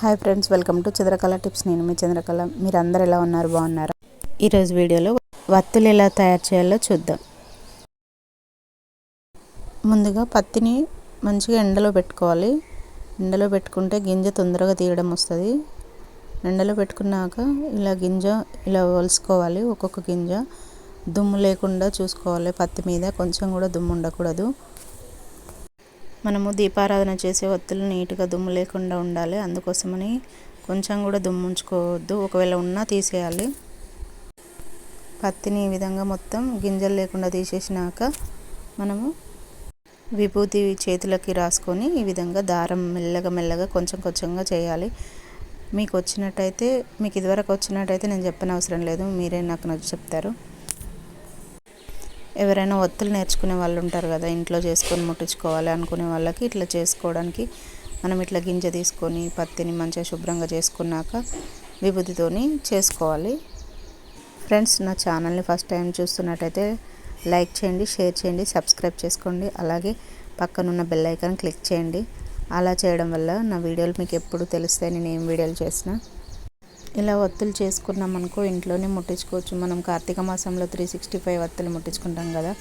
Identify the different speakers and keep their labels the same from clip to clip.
Speaker 1: Hi friends welcome to Chandrakala tips. నేను మీ చంద్రకళ. మీరు అందరు ఎలా ఉన్నారు? బాగున్నారా? ఈరోజు వీడియోలో వత్తులు ఎలా తయారు చేయాలో చూద్దాం. ముందుగా పత్తిని మంచిగా ఎండలో పెట్టుకోవాలి. ఎండలో పెట్టుకుంటే గింజ తొందరగా తీయడం వస్తుంది. ఎండలో పెట్టుకున్నాక ఇలా గింజ ఇలా వలుసుకోవాలి ఒక్కొక్క గింజ. దుమ్ము లేకుండా చూసుకోవాలి పత్తి మీద. కొంచెం కూడా దుమ్ము ఉండకూడదు. మనము దీపారాధన చేసే ఒత్తులు నీట్గా దుమ్ము లేకుండా ఉండాలి. అందుకోసమని కొంచెం కూడా దుమ్ము ఉంచుకోవద్దు. ఒకవేళ ఉన్నా తీసేయాలి. పత్తిని ఈ విధంగా మొత్తం గింజలు లేకుండా తీసేసినాక మనము విభూతి చేతులకి రాసుకొని ఈ విధంగా దారం మెల్లగా మెల్లగా కొంచెం కొంచెంగా చేయాలి. మీకు వచ్చినట్టయితే మీకు ఇదివరకు వచ్చినట్టయితే నేను చెప్పని అవసరం లేదు. మీరే నాకు నచ్చి చెప్తారు. ఎవరైనా ఒత్తులు నేర్చుకునే వాళ్ళు ఉంటారు కదా ఇంట్లో చేసుకొని ముట్టించుకోవాలి అనుకునే వాళ్ళకి ఇట్లా చేసుకోవడానికి మనం ఇట్లా గింజ తీసుకొని పత్తిని మంచిగా శుభ్రంగా చేసుకున్నాక విభూతితోని చేసుకోవాలి. ఫ్రెండ్స్ నా ఛానల్ని ఫస్ట్ టైం చూస్తున్నట్టయితే లైక్ చేయండి షేర్ చేయండి సబ్స్క్రైబ్ చేసుకోండి. అలాగే పక్కనున్న బెల్ ఐకాన్ క్లిక్ చేయండి. అలా చేయడం వల్ల నా వీడియోలు మీకు ఎప్పుడు తెలుస్తాయి నేను ఏం వీడియోలు చేసినా. ఇలా ఒత్తులు చేసుకున్నాం అనుకో ఇంట్లోనే ముట్టించుకోవచ్చు. మనం కార్తీక మాసంలో త్రీ సిక్స్టీ ఫైవ్ వత్తులు ముట్టించుకుంటాం కదా.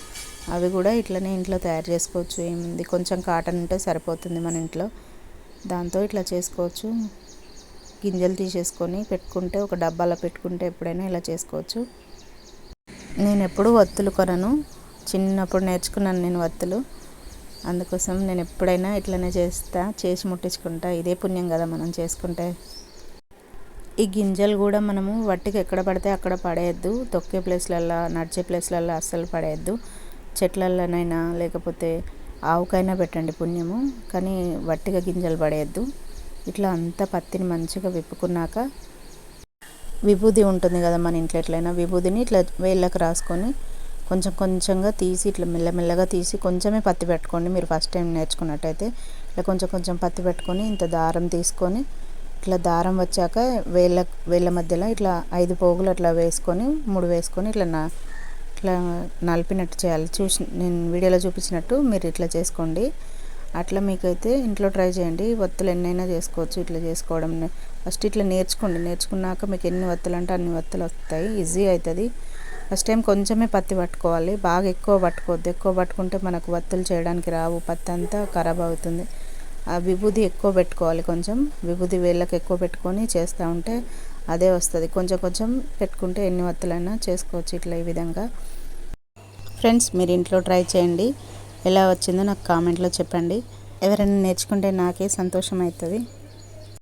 Speaker 1: అవి కూడా ఇట్లనే ఇంట్లో తయారు చేసుకోవచ్చు. ఏముంది? కొంచెం కాటన్ ఉంటే సరిపోతుంది మన ఇంట్లో. దాంతో ఇట్లా చేసుకోవచ్చు. గింజలు తీసేసుకొని పెట్టుకుంటే ఒక డబ్బాలో పెట్టుకుంటే ఎప్పుడైనా ఇలా చేసుకోవచ్చు. నేను ఎప్పుడూ ఒత్తులు కొనను. చిన్నప్పుడు నేర్చుకున్నాను నేను వత్తులు. అందుకోసం నేను ఎప్పుడైనా ఇట్లనే చేస్తా చేసి ముట్టించుకుంటా. ఇదే పుణ్యం కదా మనం చేసుకుంటే. ఈ గింజలు కూడా మనము వట్టికి ఎక్కడ పడితే అక్కడ పడేయద్దు. తొక్కే ప్లేస్లల్లో నడిచే ప్లేస్లల్లో అస్సలు పడేయద్దు. చెట్లల్లోనైనా లేకపోతే ఆవుకైనా పెట్టండి పుణ్యము కానీ వట్టిగా గింజలు పడేయద్దు. ఇట్లా అంతా పత్తిని మంచిగా విప్పుకున్నాక విభూది ఉంటుంది కదా మన ఇంట్లో ఎట్లయినా విభూదిని ఇట్లా వేళ్ళకి రాసుకొని కొంచెం కొంచెంగా తీసి ఇట్లా మెల్లమెల్లగా తీసి కొంచెమే పత్తి పెట్టుకోండి. మీరు ఫస్ట్ టైం నేర్చుకున్నట్టయితే ఇట్లా కొంచెం కొంచెం పత్తి పెట్టుకొని ఇంత దారం తీసుకొని ఇట్లా దారం వచ్చాక వేళ్ళ వేళ్ళ మధ్యలో ఇట్లా ఐదు పోగులు అట్లా వేసుకొని మూడు వేసుకొని ఇట్లా నా ఇట్లా నలిపినట్టు చేయాలి. చూసి నేను వీడియోలో చూపించినట్టు మీరు ఇట్లా చేసుకోండి. అట్లా మీకైతే ఇంట్లో ట్రై చేయండి. వత్తులు ఎన్నైనా చేసుకోవచ్చు ఇట్లా చేసుకోవడం. ఫస్ట్ ఇట్లా నేర్చుకోండి. నేర్చుకున్నాక మీకు ఎన్ని వత్తులు అంటే అన్ని వత్తులు వస్తాయి. ఈజీ అవుతుంది. ఫస్ట్ టైం కొంచెమే పత్తి పట్టుకోవాలి. బాగా ఎక్కువ పట్టుకోవద్దు. ఎక్కువ పట్టుకుంటే మనకు వత్తులు చేయడానికి రావు. పత్తి అంతా ఖరాబ్ అవుతుంది. విభూది ఎక్కువ పెట్టుకోవాలి కొంచెం. విభూది వేళ్ళకి ఎక్కువ పెట్టుకొని చేస్తూ ఉంటే అదే వస్తుంది. కొంచెం కొంచెం పెట్టుకుంటే ఎన్ని వత్తులైనా చేసుకోవచ్చు ఇట్లా ఈ విధంగా. ఫ్రెండ్స్ మీరు ఇంట్లో ట్రై చేయండి. ఎలా వచ్చిందో నాకు కామెంట్లో చెప్పండి. ఎవరైనా నేర్చుకుంటే నాకే సంతోషం అవుతుంది